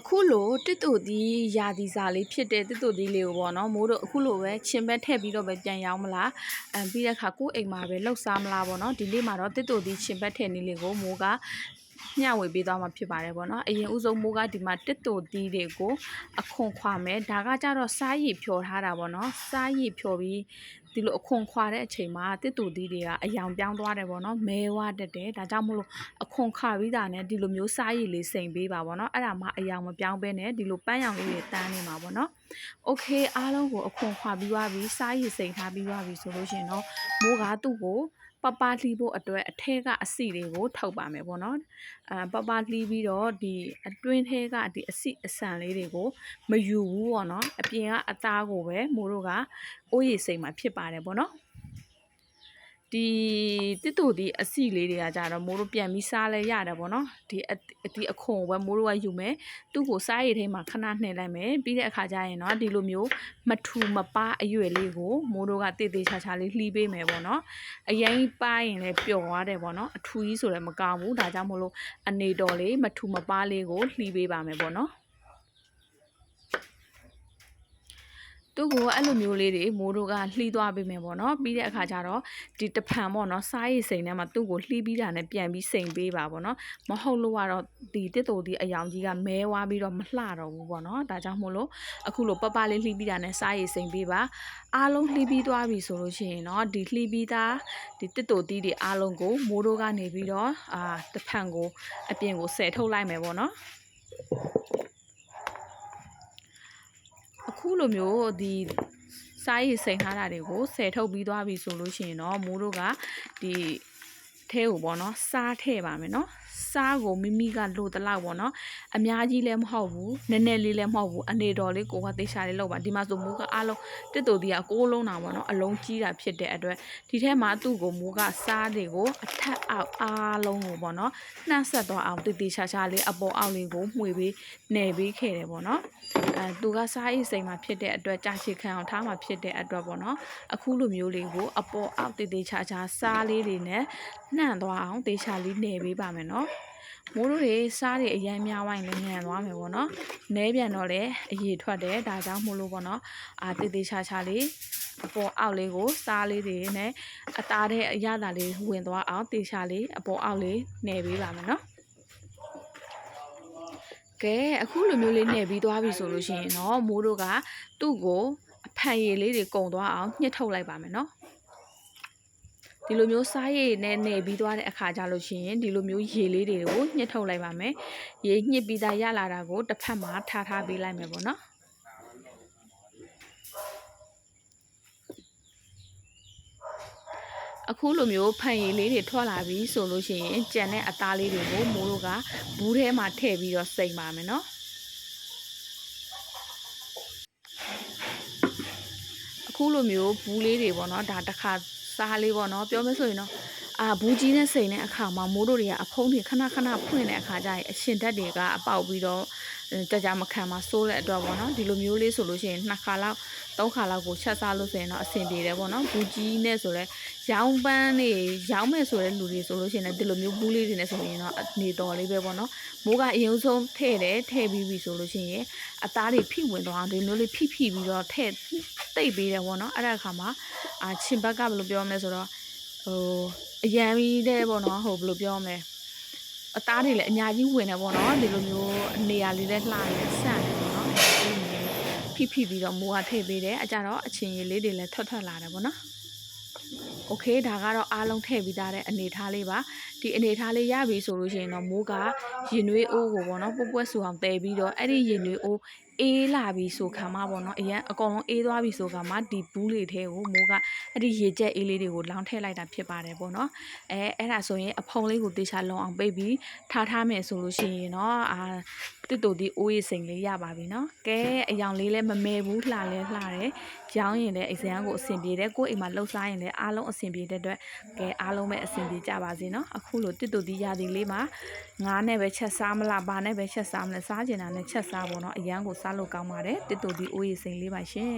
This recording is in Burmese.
အခုလိုတစ်တူဒီယာဒီစာလေးဖြစ်တဲ့တစ်တူဒီလေးကိုပေါ့နော်မိုးတို့အခုလိုပဲချင်းပဲထည့်ပြီးတော့ပဲပြန်ရောင်းမလားအပြီးတဲ့အခါကိုယ့်အိမ်မှာပဲလှုပ်စားမလားပေါ့နော်ဒီနေ့မှာတော့တစ်တူဒီချင်းပဲထည့်နေလေးကိုမိုးကမျှဝေပေးသွားမှာဖြစ်ပါတယ်ပေါ့နော်အရင်ဦးဆုံးမိုးကဒီမှာတစ်တူဒီတွေကိုအခွန်ခွာမယ်ဒါကကြတော့စားရည်ဖြော်ထားတာပေါ့နော်စားရည်ဖြော်ပြီး ဒီလိုအခွန်ခွာတဲ့အချိန်မှာတစ်တူဒီတွေကအယောင်ပြောင်းသွားတယ်ပေါ့နော်မဲဝတက်တယ်ဒါကြောင့်မို့လို့အခွန်ခါပြီးတာနဲ့ဒီလိုမျိုးစားရည်လေးစိန်ပေးပါပေါ့နော်အဲ့ဒါမှအယောင်မပြောင်းဘဲနဲ့ဒီလိုပန်းရောင်လေးတွေတန်းနေမှာပေါ့နော်โอเคအားလုံးကိုအခွန်ခွာပြီးသွားပြီစားရည်စိန်ထားပြီးသွားပြီဆိုလို့ရှိရင်တော့မိုးကသူ့ကိုပပလှီးဖို့အတွက်အထက်ကအစီတွေကိုထုတ်ပါမယ်ပေါ့နော်အဲပပလှီးပြီးတော့ဒီအတွင်းထဲကဒီအစီအဆန်လေးတွေကိုမယူဘူးပေါ့နော်အပြင်ကအသားကိုပဲမိုးတို့က အိုးရည်စိမ်မှာဖြစ်ပါတယ်ပေါ့နော်ဒီတစ်တူဒီအစီလေးတွေကကြတော့မိုးတို့ပြန်ပြီးစားလဲရတယ်ပေါ့နော်ဒီဒီအခွန်ပဲမိုးတို့ကယူမယ်သူ့ကိုစားရည်ထဲမှာခဏနှိပ်လိုက်မယ်ပြီးတဲ့အခါကျရင်တော့ဒီလိုမျိုးမထူမပအရွယ်လေးကိုမိုးတို့ကတည်တည်ချာချာလေးလှီးပေးမယ်ပေါ့နော်အရင်ပါရင်လည်းပျော်သွားတယ်ပေါ့နော်အထူကြီးဆိုလည်းမကောင်းဘူးဒါကြောင့်မို့လို့အနေတော်လေးမထူမပလေးကိုလှီးပေးပါမယ်ပေါ့နော် သူ့ကိုအဲ့လိုမျိုးလေးတွေမိုးတို့ကလှီးသွားပေးမယ်ပေါ့နော်ပြီးတဲ့အခါကျတော့ဒီတဖန်ပေါ့နော်စားရည်စိန်ထဲမှာသူ့ကိုလှီးပြီးတာနဲ့ပြန်ပြီးစိန်ပေးပါပေါ့နော်မဟုတ်လို့ကတော့ဒီတစ်တူဒီအယောင်ကြီးကမဲဝါပြီးတော့မလှတော့ဘူးပေါ့နော်ဒါကြောင့်မို့လို့အခုလိုပပလေးလှီးပြီးတာနဲ့စားရည်စိန်ပေးပါအားလုံးလှီးပြီးသွားပြီဆိုလို့ရှိရင်တော့ဒီလှီးပြီးသားဒီတစ်တူတီးတွေအားလုံးကိုမိုးတို့ကနေပြီးတော့အာတဖန်ကိုအပြင်ကိုဆယ်ထုတ်လိုက်မယ်ပေါ့နော် အခုလိုမျိုးဒီစားရည်စိန်ထားတာတွေကိုဆယ်ထုတ်ပြီးသွားပြီဆိုလို့ရှိရင်တော့မိုးတို့ကဒီထဲကိုပေါ့နော်စားထည့်ပါမယ်နော် စားကိုမိမိကလိုတလောက်ပေါ့နော်အများကြီးလည်းမဟုတ်ဘူးနည်းနည်းလေးလည်းမဟုတ်ဘူးအနေတော်လေးကိုကသေချာလေးလောက်ပါဒီမှာဆိုမိုးကအားလုံးတစ်တူတီကကိုးလုံးတာပေါ့နော်အလုံးကြီးတာဖြစ်တဲ့အတွက်ဒီထဲမှာသူ့ကိုမိုးကစားတွေကိုအထက်အောက်အားလုံးကိုပေါ့နော်နှက်ဆက်သွားအောင်တေတေချာချာလေးအပေါ်အောက်လေးကိုမှွေပြီးနယ်ပြီးခဲ့တယ်ပေါ့နော်အဲသူကစားအိစိမ်မှာဖြစ်တဲ့အတွက်ကြာချီခံအောင်ထားမှာဖြစ်တဲ့အတွက်ပေါ့နော်အခုလိုမျိုးလေးကိုအပေါ်အောက်တေတေချာချာစားလေးတွေနဲ့နှံ့သွားအောင်တေချာလေးနယ်ပေးပါမယ်နော် မိုးတို့တွေစားတွေအရန်များဝိုင်းလည်းညံသွားမယ်ပေါ့နော်။နဲပြန်တော့လည်းအရေထွက်တယ်ဒါကြောင့်မို့လို့ပေါ့နော်။အာတေးသေးချာချာလေးအပေါ်အောက်လေးကိုစားလေးတွေနဲ့အသားတဲ့အရသာလေးဝင်သွားအောင်တေချာလေးအပေါ်အောက်လေးနှယ်ပေးပါမယ်နော်။ကဲအခုလိုမျိုးလေးနှယ်ပြီးသွားပြီဆိုလို့ရှိရင်တော့မိုးတို့ကသူ့ကိုအဖန်ရည်လေးတွေကုံသွားအောင်ညှစ်ထုတ်လိုက်ပါမယ်နော်။ ဒီလိုမျိုးစားရည်နဲ့နေပြီးသွားတဲ့အခါကြလို့ရှိရင်ဒီလိုမျိုးရေလေးတွေကိုညှစ်ထုတ်လိုက်ပါမယ်ရေညှစ်ပြီးသားရလာတာကိုတစ်ဖက်မှာထားထားပေးလိုက်မယ်ပေါ့နော်အခုလိုမျိုးဖန်ရည်လေးတွေထွက်လာပြီဆိုလို့ရှိရင်ကြံတဲ့အသားလေးတွေကိုမိုးတို့ကဘူးထဲမှာထည့်ပြီးတော့စိမ်ပါမယ်နော်အခုလိုမျိုးဘူးလေးတွေပေါ့နော်ဒါတစ်ခါ စားလေးပေါ့နော်ပြောမဆိုရင်တော့အာဘူးကြီးနဲ့စိန်တဲ့အခါမှာမိုးတို့တွေကအဖုံးတွေခဏခဏဖွင့်တဲ့အခါကျရင်အရှင်ဓာတ်တွေကအပေါက်ပြီးတော့ကြကြမခံမှာစိုးတဲ့အတွက်ပေါ့နော်ဒီလိုမျိုးလေးဆိုလို့ရှိရင်နှစ်ခါလောက် သုံးခါလောက်ကိုချက်စားလို့ဆိုရင်တော့အဆင်ပြေတယ်ပေါ့နော်ဘူးကြီးနဲ့ဆိုလဲရောင်းပန်းတွေရောင်းမဲ့ဆိုတဲ့လူတွေဆိုလို့ရှိရင်ဒီလိုမျိုးဘူးလေးတွေနဲ့ဆိုရင်တော့နေတော်လေးပဲပေါ့နော်မိုးကအရင်ဆုံးထည့်တယ်ထည့်ပြီးပြီဆိုလို့ရှိရင်အသားတွေဖိဝင်သွားအောင်ဒီမျိုးလေးဖိဖိပြီးတော့ထည့်တိတ်ပေးတယ်ပေါ့နော်အဲ့ဒါအခါမှာအာချင်ဘက်ကဘယ်လိုပြောမလဲဆိုတော့ဟိုအရန်ပြီးတဲ့ပေါ့နော်ဟိုဘယ်လိုပြောမလဲအသားတွေလည်းအများကြီးဝင်တယ်ပေါ့နော်ဒီလိုမျိုးနေရာလေးလည်းလှတယ်ဆန့်တယ်ပေါ့နော် ဖိဖိပြီးတော့မိုးကထည့်ပေးတယ်အကြတော့အချင်းရည်လေးတွေလည်းထွက်ထွက်လာတယ်ပေါ့နော်โอเคဒါကတော့အားလုံးထည့်ပြီးသားတဲ့အနေထားလေးပါဒီအနေထားလေးရပြီဆိုလို့ရှိရင်တော့မိုးကရင်နွေးအိုးကိုပေါ့နော်ပွက်ပွက်ဆူအောင်တည်ပြီးတော့အဲ့ဒီရင်နွေးအိုး အေးလာပြီဆိုခံမပေါ့နော်အရင်အကောင်လုံးအေးသွားပြီဆိုခံမဒီဘူးလေးထဲကိုမိုးကအဲ့ဒီရေကျက်အေးလေးတွေကိုလောင်းထည့်လိုက်တာဖြစ်ပါတယ်ပေါ့နော်အဲအဲ့ဒါဆိုရင်အဖုံလေးကိုတေချာလုံအောင်ပိတ်ပြီးထားထားမယ်ဆိုလို့ရှိရင်တော့အာတစ်တူဒီအိုးရစိန်လေးရပါပြီနော်ကဲအယောင်လေးလည်းမမဲဘူးလှလဲလှတယ်ရောင်းရင်လည်းအစမ်းကိုအဆင်ပြေတယ်ကိုယ့်အိမ်မှာလှုပ်ရှားရင်လည်းအားလုံးအဆင်ပြေတဲ့အတွက်ကဲအားလုံးပဲအဆင်ပြေကြပါစေနော်အခုလိုတစ်တူဒီရာသီလေးမှာငါးနဲ့ပဲချက်စားမလားဘာနဲ့ပဲချက်စားမလဲစားကျင်တာနဲ့ချက်စားပေါ့နော်အရန်ကိုစားလို့ကောင်းပါတယ်တစ်တူဒီအိုးရစိန်လေးပါရှင်